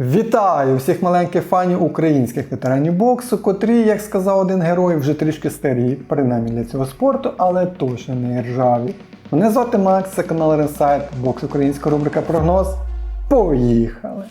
Вітаю всіх маленьких фанів українських ветеранів боксу, котрі, як сказав один герой, вже трішки старі, принаймні для цього спорту, але точно не ржаві. Мене звати Макс, це канал Ренсайт, бокс українська рубрика Прогноз. Поїхали!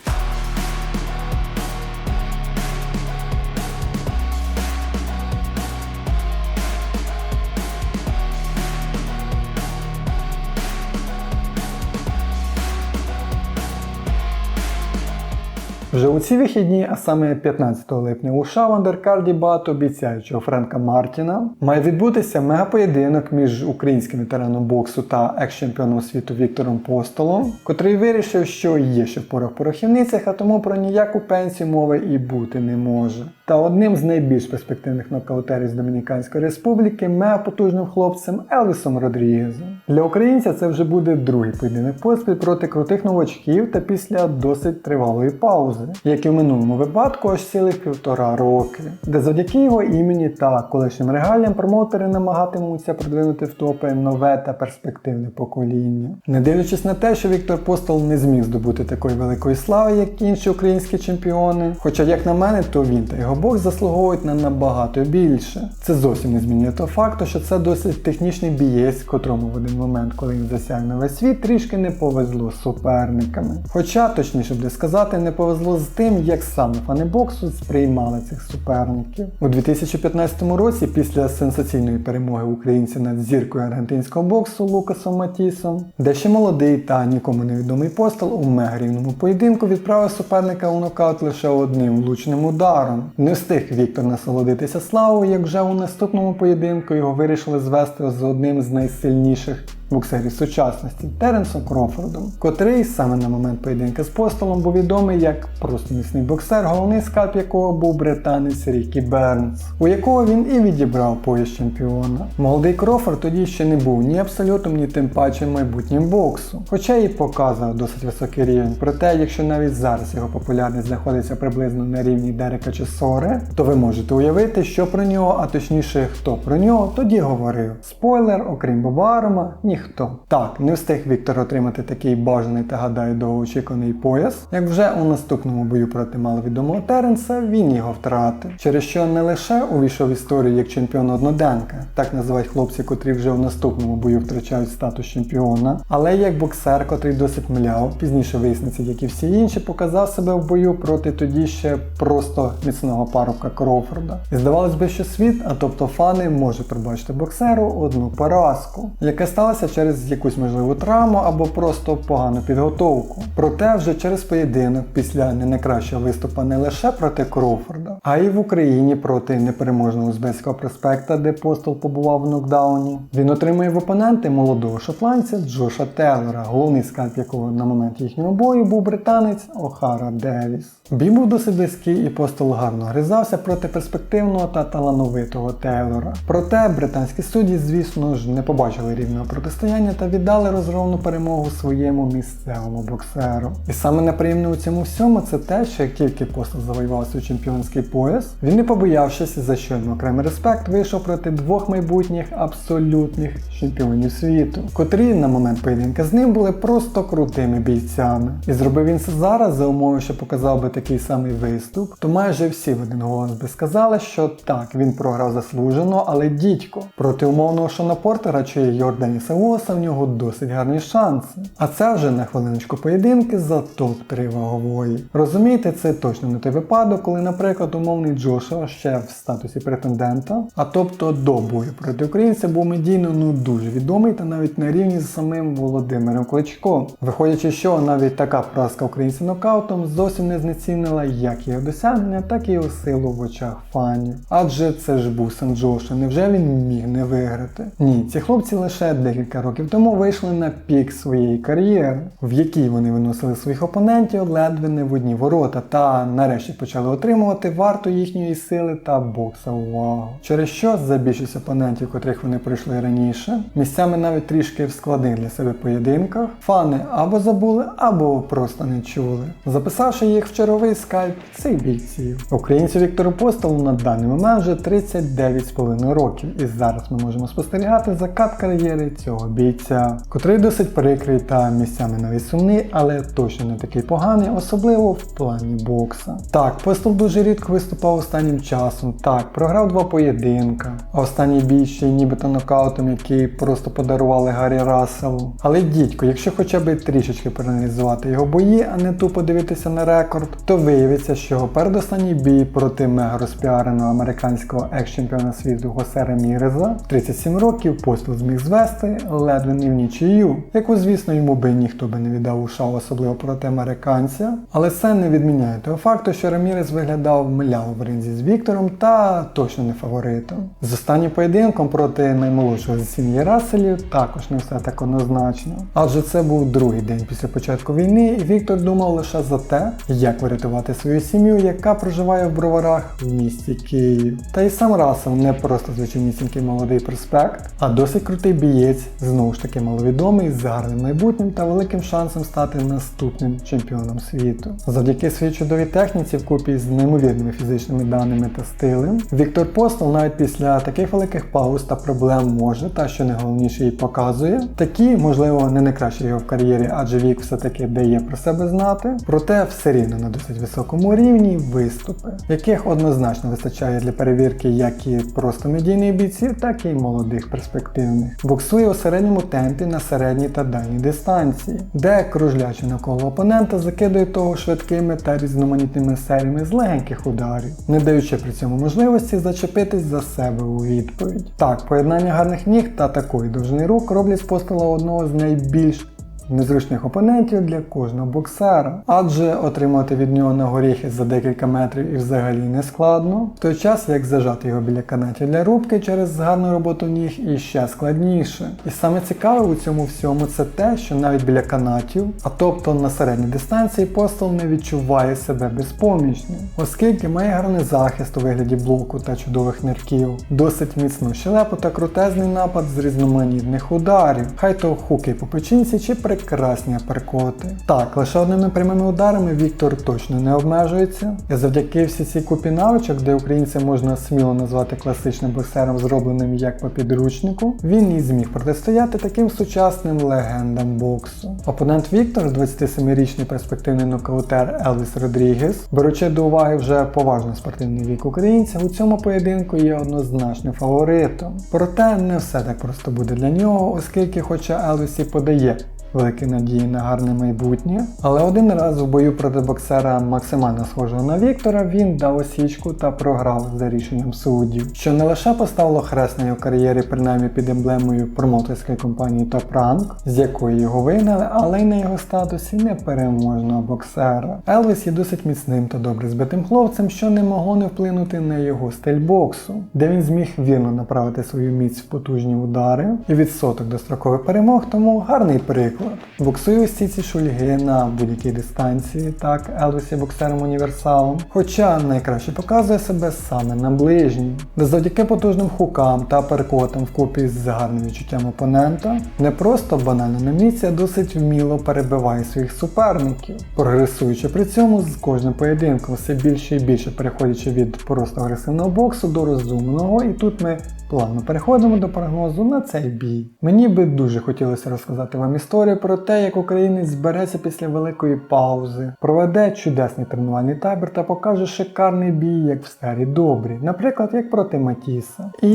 Вже у ці вихідні, а саме 15 липня, у Шавандеркарді багато обіцяючого Френка Мартіна має відбутися мегапоєдинок між українським ветераном боксу та екс-чемпіоном світу Віктором Постолом, котрий вирішив, що є ще в порох порохівницях, а тому про ніяку пенсію мови і бути не може. Та одним з найбільш перспективних нокаутерів з Домініканської республіки мегапотужним хлопцем Елвісом Родрігезом. Для українця це вже буде другий поєдинок поспіль проти крутих новачків та після досить тривалої паузи, як і в минулому випадку аж цілих півтора роки, де завдяки його імені та колишнім регаліям промоутери намагатимуться продвинути в топи нове та перспективне покоління. Не дивлячись на те, що Віктор Постол не зміг здобути такої великої слави, як інші українські чемпіони. Хоча, як на мене, то він та його бокс заслуговують на набагато більше. Це зовсім не змінює того факту, що це досить технічний бієць, котрому в один момент, коли він засяг на весь світ, трішки не повезло з суперниками. Хоча, точніше буде сказати, не повезло з тим, як саме фани боксу сприймали цих суперників. У 2015 році, після сенсаційної перемоги українця над зіркою аргентинського боксу Лукасом Матісом, де ще молодий та нікому невідомий постол у мегарівному поєдинку відправив суперника у нокаут лише одним влучним ударом. Не встиг Віктор насолодитися славою, як вже у наступному поєдинку його вирішили звести з одним з найсильніших боксерів сучасності Теренсом Крофордом, котрий саме на момент поєдинка з постолом був відомий як просто боксер, головний скальп якого був британець Рікі Бернс, у якого він і відібрав пояс чемпіона. Молодий Крофорд тоді ще не був ні абсолютом, ні тим паче майбутнім боксу, хоча і показував досить високий рівень. Проте, якщо навіть зараз його популярність знаходиться приблизно на рівні Дерека чи Сори, то ви можете уявити, що про нього, а точніше, хто про нього тоді говорив. Спойлер, окрім Боба Арома, ніхто. Так, не встиг Віктор отримати такий бажаний та гадаю довгоочікуваний пояс. Як вже у наступному бою проти маловідомого Теренса він його втратив. Через що не лише увійшов в історію як чемпіон одноденка, так називають хлопці, котрі вже в наступному бою втрачають статус чемпіона, але як боксер, котрий досить мляв, пізніше виясниться, як і всі інші, показав себе в бою проти тоді ще просто міцного парубка Кроуфорда. І здавалось би, що світ, а тобто фани, може пробачити боксеру одну поразку, яка сталася через якусь можливу травму або просто погану підготовку. Проте вже через поєдинок після не найкращого виступу не лише проти Кроуфорда, а й в Україні проти непереможного узбецького проспекта, де постол побував в нокдауні. Він отримує в опоненти молодого шотландця Джоша Теллера, головний скальп якого на момент їхнього бою був британець Охара Девіс. Бій був досить близький і постол гарно гризався проти перспективного та талановитого Тейлора. Проте британські судді, звісно ж, не побачили рівного протистояння та віддали розгромну перемогу своєму місцевому боксеру. І саме неприємне у цьому всьому це те, що як тільки постол завоював свій чемпіонський пояс, він не побоявшись, за що йому окремий респект вийшов проти двох майбутніх абсолютних чемпіонів світу, котрі на момент поєдинка з ним були просто крутими бійцями. І зробив він це зараз за умови, що показав би такий самий виступ, то майже всі в один голос би сказали, що так, він програв заслужено, але дідько. Проти умовного Шона Портера чи Йорданіса Уоса в нього досить гарні шанси. А це вже на хвилиночку поєдинки за топ-3 вагової. Розумієте, це точно не той випадок, коли, наприклад, умовний Джошуа ще в статусі претендента, а тобто до бою проти українця був медійно ну дуже відомий та навіть на рівні з самим Володимиром Кличко. Виходячи, що навіть така поразка українця нокаутом зовсім не знецінила як його досягнення, так і його силу в очах фанів. Адже це ж був сам Джоша, невже він міг не виграти? Ні, ці хлопці лише декілька років тому вийшли на пік своєї кар'єри, в якій вони виносили своїх опонентів ледве не в одні ворота, та нарешті почали отримувати варту їхньої сили та бокса увагу. Через що за більшість опонентів, котрих вони пройшли раніше, місцями навіть трішки в складних для себе поєдинках, фани або забули, або просто не чули, записавши їх в черговий скальп цих бійців. Українцю Віктору Постолу на даний момент вже 39,5 років, і зараз ми можемо спостерігати закат кар'єри цього бійця, котрий досить прикрий та місцями навіть сумний, але точно не такий поганий, особливо в плані бокса. Так, Постол дуже рідко виступав останнім часом. Так, програв два поєдинка, а останній бій ще нібито нокаутом, який просто подарували Гаррі Расселу. Але дідько, якщо хоча б трішечки проаналізувати його бої, а не тупо дивитися на рекорд, то виявиться, що передостанній бій проти мега розпіареного американського екс-чемпіона світу Госе Раміреза в 37 років Постол зміг звести ледве не в нічию, яку, звісно, йому би ніхто би не віддав у шоу, особливо проти американця. Але це не відміняє того факту, що Рамірес виглядав мляво в ринзі з Віктором та точно не фаворитом. З останнім поєдинком проти наймолодшого з сім'ї Расселів також не все так однозначно. Адже це був другий день після початку війни, і Віктор думав лише за те, як врятувати свою сім'ю, яка проживає в броварах в місті Київ. Та й сам Рассел не просто звичайнісінький молодий проспект, а досить крутий бієць, знову ж таки маловідомий, з гарним майбутнім та великим шансом стати наступним чемпіоном світу. Завдяки своїй чудовій техніці, вкупі з неймовірними фізичними даними та стилем, Віктор Постол навіть після таких великих пауз та проблем може, та що найголовніше і показує, такі, можливо, не найкращі його в кар'єрі, адже вік все-таки дає про себе знати, проте все рівно на досить високому рівні виступи, яких однозначно вистачає для перевірки як і просто медійних бійців, так і молодих перспективних. Боксує у середньому темпі на середній та дальній дистанції, де кружлячи навколо опонента закидує того швидкими та різноманітними серіями з легеньких ударів, не даючи при цьому можливості зачепитись за себе у відповідь. Так, поєднання гарних ніг та такої довжини рук роблять з одного з найбільш незручних опонентів для кожного боксера, адже отримати від нього на горіхи за декілька метрів і взагалі не складно, в той час як зажати його біля канатів для рубки через гарну роботу ніг і ще складніше. І саме цікаве у цьому всьому це те, що навіть біля канатів, а тобто на середній дистанції, постол не відчуває себе безпомічним, оскільки має гарний захист у вигляді блоку та чудових нирків, досить міцну щелепу та крутезний напад з різноманітних ударів, хай то хуки по печінці чи прекрасні аперкоти. Так, лише одними прямими ударами Віктор точно не обмежується. І завдяки всій цій купі навичок, де українця можна сміло назвати класичним боксером, зробленим як по підручнику, він і зміг протистояти таким сучасним легендам боксу. Опонент Віктор, 27-річний перспективний нокаутер Елвіс Родрігес, беручи до уваги вже поважно спортивний вік українця, у цьому поєдинку є однозначним фаворитом. Проте не все так просто буде для нього, оскільки, хоча Елвіс і подає великі надії на гарне майбутнє. Але один раз в бою проти боксера максимально схожого на Віктора він дав осічку та програв за рішенням суддів, що не лише поставило хрест на його кар'єрі, принаймні під емблемою промоутерської компанії Top Rank, з якої його вигнали, але й на його статусі непереможного боксера. Елвіс є досить міцним та добре збитим хлопцем, що не могло не вплинути на його стиль боксу, де він зміг вірно направити свою міць в потужні удари і відсоток дострокових перемог, тому гарний приклад. Боксує ось ці ці шульги на будь-якій дистанції, так, Елвіс є боксером універсалом. Хоча найкраще показує себе саме на ближній, де завдяки потужним хукам та перкотам вкупі з гарним відчуттям опонента, не просто банально на місці, а досить вміло перебиває своїх суперників, прогресуючи при цьому з кожним поєдинком все більше і більше переходячи від просто агресивного боксу до розумного, і тут ми плавно переходимо до прогнозу на цей бій. Мені би дуже хотілося розказати вам історію про те, як українець збереться після великої паузи, проведе чудесний тренувальний табір та покаже шикарний бій, як в старі добрі, наприклад, як проти Матіса. І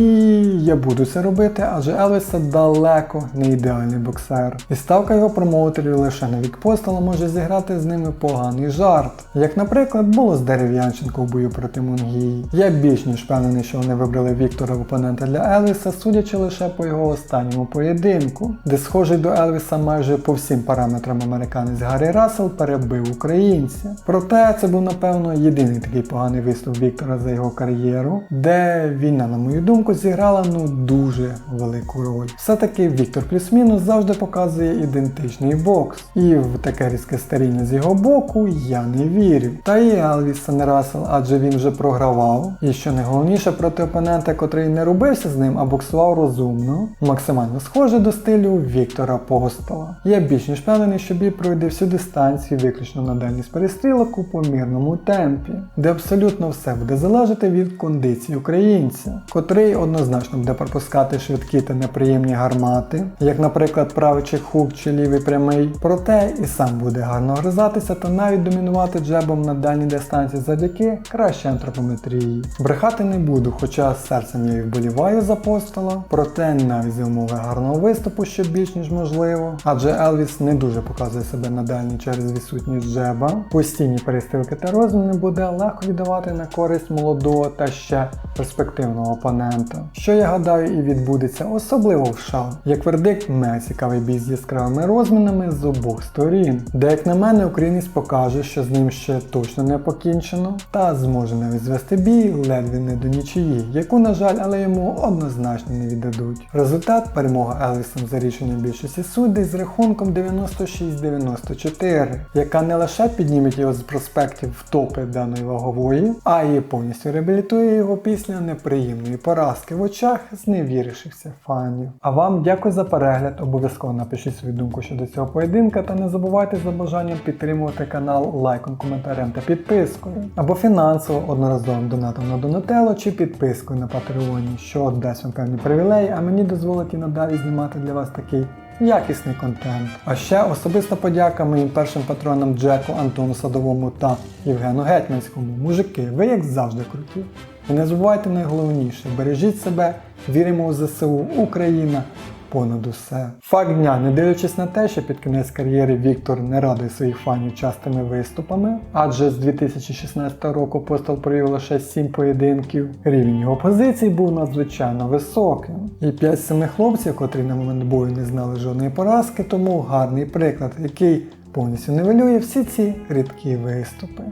я буду це робити, адже Елвіса далеко не ідеальний боксер. І ставка його промоутерів лише на вік постола може зіграти з ними поганий жарт. Як, наприклад, було з Дерев'янченко в бою проти Мунгії. Я більш ніж впевнений, що вони вибрали Віктора в опонента для Елвіса, судячи лише по його останньому поєдинку, де схожий до Елвіса майже по всім параметрам американець Гаррі Рассел перебив українця. Проте це був, напевно, єдиний такий поганий виступ Віктора за його кар'єру, де війна, на мою думку, зіграла ну дуже велику роль. Все-таки Віктор плюс-мінус завжди показує ідентичний бокс. І в таке різке старіння з його боку я не вірю. Та і Елвіса не Рассел, адже він вже програвав. І що найголовніше проти опонента, котрий не робив Бився з ним, а боксував розумно, максимально схоже до стилю Віктора Постола. Я більш ніж впевнений, що бій пройде всю дистанцію виключно на дальність перестрілок у помірному темпі, де абсолютно все буде залежати від кондиції українця, котрий однозначно буде пропускати швидкі та неприємні гармати, як, наприклад, правий чи хук чи лівий прямий, проте і сам буде гарно гризатися та навіть домінувати джебом на дальній дистанції завдяки кращій антропометрії. Брехати не буду, хоча серцем я і вболіваю за постола, проте навіть за умови гарного виступу ще більш ніж можливо, адже Елвіс не дуже показує себе на дальній через відсутність джеба. Постійні перестрілки та розміни буде легко віддавати на користь молодого та ще перспективного опонента, що я гадаю і відбудеться особливо в США. Як вердикт, мега цікавий бій з яскравими розмінами з обох сторін, де, як на мене, українець покаже, що з ним ще точно не покінчено, та зможе навіть звести бій ледве не до нічиї, яку, на жаль, але йому однозначно не віддадуть. Результат перемога Елвісом за рішенням більшості суддей з рахунком 96-94, яка не лише підніметь його з проспектів в топи даної вагової, а й повністю реабілітує його після неприємної поразки в очах зневірившихся фанів. А вам дякую за перегляд. Обов'язково напишіть свою думку щодо цього поєдинка та не забувайте за бажанням підтримувати канал лайком, коментарем та підпискою. Або фінансово одноразовим донатом на Донателло чи підпискою на Патреоні, що дасть вам певні привілеї, а мені дозволить і надалі знімати для вас такий якісний контент. А ще особиста подяка моїм першим патронам Джеку, Антону Садовому та Євгену Гетьманському. Мужики, ви як завжди круті. І не забувайте найголовніше, бережіть себе, віримо у ЗСУ, Україна. Понад усе. Факт дня, не дивлячись на те, що під кінець кар'єри Віктор не радує своїх фанів частими виступами, адже з 2016 року постол провів лише 7 поєдинків, рівень його позицій був надзвичайно високим. І 5 семи хлопців, котрі на момент бою не знали жодної поразки, тому гарний приклад, який повністю нивелює всі ці рідкі виступи.